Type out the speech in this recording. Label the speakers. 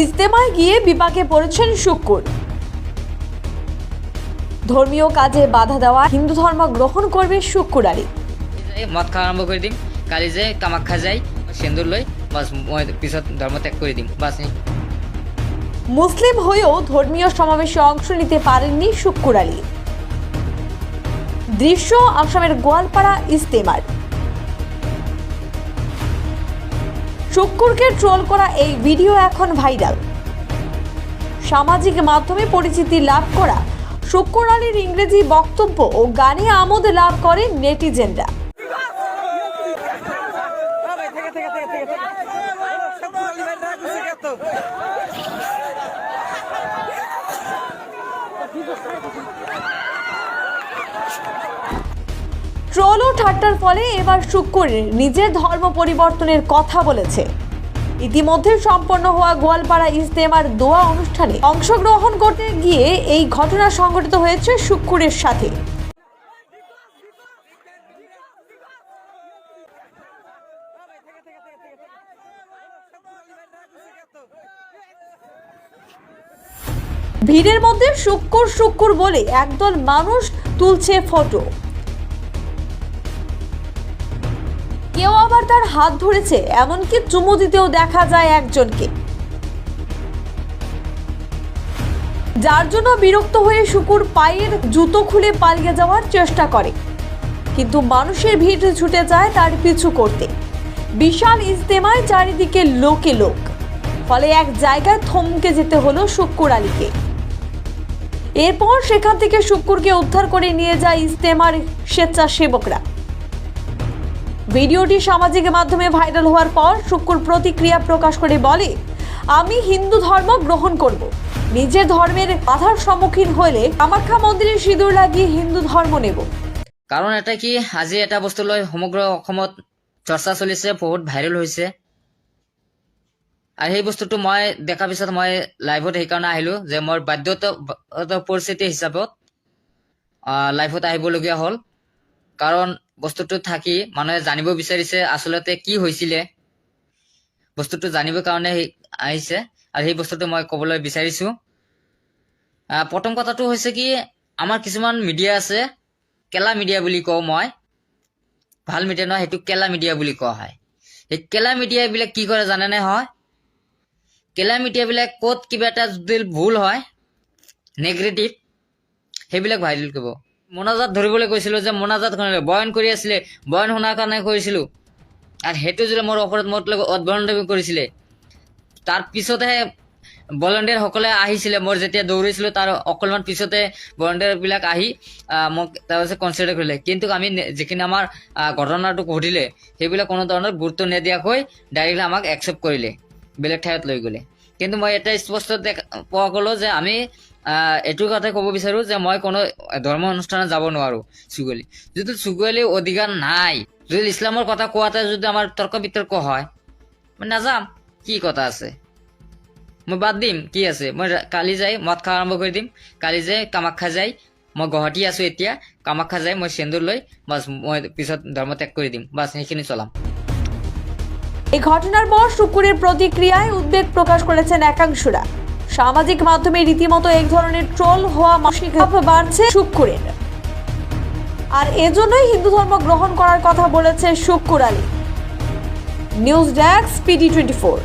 Speaker 1: ইজতেমায় গিয়ে বিপাকে পড়েছেন শুক্কুর। ধর্মীয় কাজে বাধা দেওয়া হিন্দু ধর্ম গ্রহণ করবে শুক্কুর আলী।
Speaker 2: মদ খাওয়া আৰম্ভ কৰি দিম কালি যে কামাখ্যা যাই সেন্দুৰ লৈ বাছ মই পিছত ধৰ্ম ত্যাগ কৰি দিম বাছ
Speaker 1: মুসলিম হয়েও ধর্মীয় সমাবেশে অংশ নিতে পারেননি শুক্কুর আলী। দৃশ্য আসামের গোয়ালপাড়া ইস্তেমার শুক্কুরকে ট্রোল করা এই ভিডিও এখন ভাইরাল সামাজিক মাধ্যমে পরিচিতি লাভ করা শুক্কুর আলীর ইংরেজি বক্তব্য ও গানে আমোদ লাভ করে নেটিজেনরা। ট্রোল ও ঠাট্টার ফলে এবার শুক্কুর নিজের ধর্ম পরিবর্তনের কথা বলেছে। ইতিমধ্যে সম্পন্ন হওয়া গোয়ালপাড়া ইজতেমার দোয়া অনুষ্ঠানে অংশগ্রহণ করতে গিয়ে এই ঘটনা সংঘটিত হয়েছে শুক্কুরের সাথে। ভিড়ের মধ্যে শুক্কুর শুক্কুর বলে একদল মানুষ তুলছে ফটো। কেউ আবার তার হাত ধরেছে, এমনকি চুমু দিতেও দেখা যায় একজনকে। যার জন্য বিরক্ত হয়ে শুকুর পায়ের জুতো খুলে পালিয়ে যাওয়ার চেষ্টা করে। কিন্তু মানুষের ভিড় ছুটে যায় তার পিছু করতে। বিশাল ইজতেমায় চারিদিকে লোকে লোক। ফলে এক জায়গায় থমকে যেতে হলো শুক্কুর আলীকে। এরপর সেখান থেকে শুক্কুরকে উদ্ধার করে নিয়ে যায় ইজতেমার স্বেচ্ছাসেবকরা। ভিডিওটি সামাজিক মাধ্যমে ভাইরাল হওয়ার পর শুক্কুর প্রতিক্রিয়া প্রকাশ করে বলে, আমি হিন্দু ধর্ম গ্রহণ করব। নিজের ধর্মের বাধার সম্মুখীন হলে কামাখ্যা মন্দিরে সিঁদুর লাগিয়ে হিন্দু ধর্ম নেব।
Speaker 2: কাৰণ এটা কি? আজি এটা বস্তু লৈ সমগ্ৰ অসমত চৰ্চা চলিছে, বহুত ভাইৰেল হৈছে। আৰু সেই বস্তুটো মই দেখাৰ পিছত মই লাইভত সেইকাৰণে আহিলোঁ যে মোৰ বাধ্যত পৰিস্থিতি হিচাপত লাইভত আহিবলগীয়া হ'ল। কাৰণ বস্তুটো থাকি মানুহে জানিব বিচাৰিছে আচলতে কি হৈছিলে। বস্তুটো জানিবৰ কাৰণে আহিছে আৰু সেই বস্তুটো মই ক'বলৈ বিচাৰিছোঁ। প্ৰথম কথাটো হৈছে কি, আমাৰ কিছুমান মিডিয়া আছে, কেলা মিডিয়া বুলি কওঁ মই। ভালো মিডিয়া নহয়, সেইটো কেলা মিডিয়া বুলি কোৱা হয়। সেই কেলা মিডিয়াবিলাক কি কৰে জানেনে হয়? কেলা মিডিয়াবিলাক ক'ত কিবা এটা যদি ভুল হয়, নেগেটিভ, সেইবিলাক ভাইৰেল কৰিব। মোনাজাত ধৰিবলৈ কৈছিলোঁ যে মোনাজাত বয়ন কৰি আছিলে, বয়ন শুনাৰ কাৰণে কৰিছিলোঁ আৰু সেইটো যদি মোৰ ওপৰত মোৰ লগত উদ্ভণ্ডামি কৰিছিলে। তাৰ পিছতহে আহিছিলে, মোৰ যেতিয়া দৌৰিছিলোঁ, তাৰ অকণমান পিছতে ভলেণ্টিয়াৰবিলাক আহি মোক তাৰপিছত কনচিডাৰ কৰিলে কিন্তু আমি যিখিনি আমাৰ ঘটনাটো ঘটিলে সেইবিলাক কোনো ধৰণৰ গুৰুত্ব নিদিয়াকৈ ডাইৰেক্টলি আমাক একচেপ্ট কৰিলে, বেলেগ ঠাইত লৈ গ'লে। কিন্তু মই এটা স্পষ্ট পোৱা গ'লো যে আমি এইটো কথা ক'ব বিচাৰোঁ যে মই কোনো ধৰ্ম অনুষ্ঠানত যাব নোৱাৰোঁ চুগুলি যিটো চুগুলি অধিকাৰ নাই, যদি ইছলামৰ কথা কোৱাতে যদি আমাৰ তৰ্ক বিতৰ্ক হয়, মই নাযাম, কি কথা আছে? মই বাদ দিম, কি আছে? মই কালি যাই মদ খোৱা আৰম্ভ কৰি দিম। কালি যাই কামাখ্যা যাই, মই গুৱাহাটী আছোঁ এতিয়া, কামাখ্যা যাই মই সেন্দুৰ লৈ, বাছ মই পিছত ধৰ্ম ত্যাগ কৰি দিম, বাছ সেইখিনি চলাম।
Speaker 1: এই ঘটনার পর শুক্কুরের প্রতিক্রিয়ায় উদ্বেগ প্রকাশ করেছেন একাংশরা। সামাজিক মাধ্যমে রীতিমতো এক ধরনের ট্রোল হওয়া মাসিক বাড়ছে শুক্কুরের। আর এজন্যই হিন্দু ধর্ম গ্রহণ করার কথা বলেছে Shukkur Ali. News desk PD twenty four.